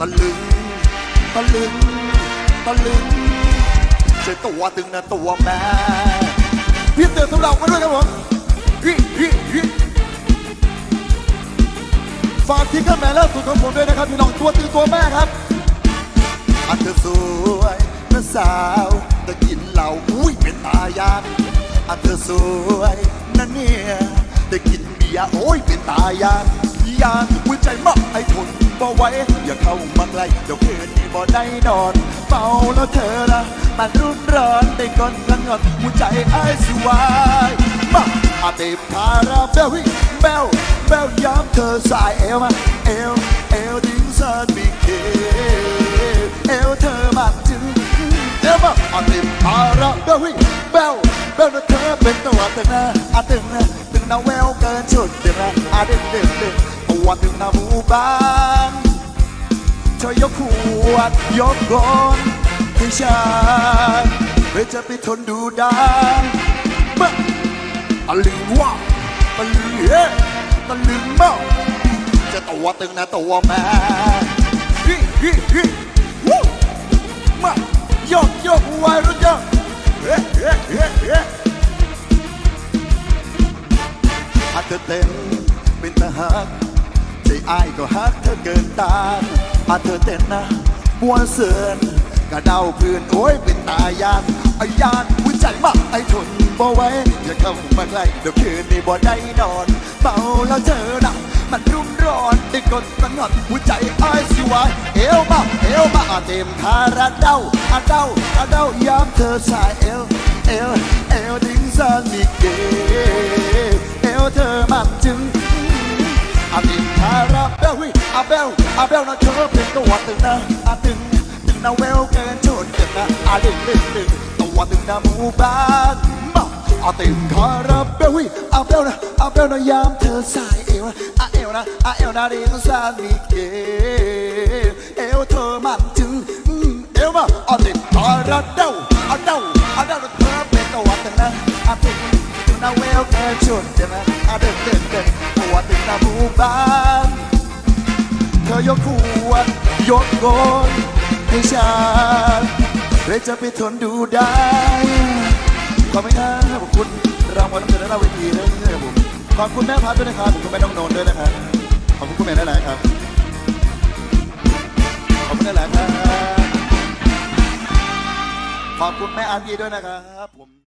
ตะลึง ตะลึง ตะลึงใช่ตัวตึงนะตัวแม่พี่เตือนสำหรับกันด้วยครับผมฮิฮิฮิฝากที่ข้าแม่ล่าสุดของผมด้วยนะครับพี่น้องตัวตึงตัวแม่ครับอันเธอสวยนะสาวแต่กินเหล้าอุ้ยเป็นตายานอันเธอสวยนะเนี่ยแต่กินเบียร์โอ้ยเป็นตายานยานหัวใจมาก ไอ้อย่าเข้ามาใกล้เดี๋ยวคืนนี้บ่ได้นอน เมาแล้วเธอละมันรุนร้อนได้ก่อนกันก่อนหัวใจไอ้ายสวายมาอาเต็มคาราเบลเบลเบลย้ำเธอสายเอวมาเอวเอวดิ้งสันบีเคเอวเธอมากจึงเอวมาอาติมอาระเบลวิเบลเบลนะเธอเป็นตัวตึงนะอาตึงนะตึงนะแววเกินชุดตึงนะอาดึงดึงดึงตัวตึงนะหมู่บ้าน เธอยกขวดยกก้อนให้ฉันเพื่อจะไปทนดูได้มาตะลึงว่าตะลึงเฮ้ตะลึงมาจะตัวตึงนะตัวแม่ฮิฮิฮิวู้มายกยกวัยรุ่นยกเฮ้เฮ้เฮ้เฮ้ฮักเธอเต้นเป็นตาฮักใจอายก็ฮักเธอเกินตาน ฮักเธอเต้นนะมัวเสือนกระเดาพื้นโอ้ยเป็นตายานอายานหัวใจมากไอ้ทนบ่ไหวอย่าเข้ามาใกล้เดี๋ยวคืนนี้บ่ได้นอนเมาแล้วเธอนะมันรุ่มร้อนได้กดกันหนอดหัวใจไอ้สิวายเอวมาเอวมาอาเต็มคาราเดาอาเดาอาเดายามเธอสายเอวเอวเอว ตัวตึงนะอาตึงตึงนะเวลเกินชนตึงนะอาดึงดึงดึงตัวตึงนะหมู่บ้านมาอาติคาราเบลวิอาเบลนะอาเบลนะยามเธอสายเอวนะอาเอวนะอาเอวนะเรียงสามีเกเอวเธอมันจึงเอวมาอาติคาราเดาอาเดาอาเดาเธอเป็นตัวตึงนะอาตึงตึงนาเวลเกินชุดใช่ไหมอาเดินเดินเดินตัวตึงนาหมู่บ้านเธอ ยกขวดยกโกนให้ฉันเพื่อจะไปทนดูได้ ขอบคุณครับขอบคุณรางวัลน้ำใจและหน้าเวทีด้วยนะครับผมขอบคุณแม่พัดด้วยนะครับขอบคุณแม่น้องโนนด้วยนะครับขอบคุณคุณแม่หลายๆครับ ขอบคุณหลายๆครับ ขอบคุณแม่อาร์ดีด้วยนะครับผม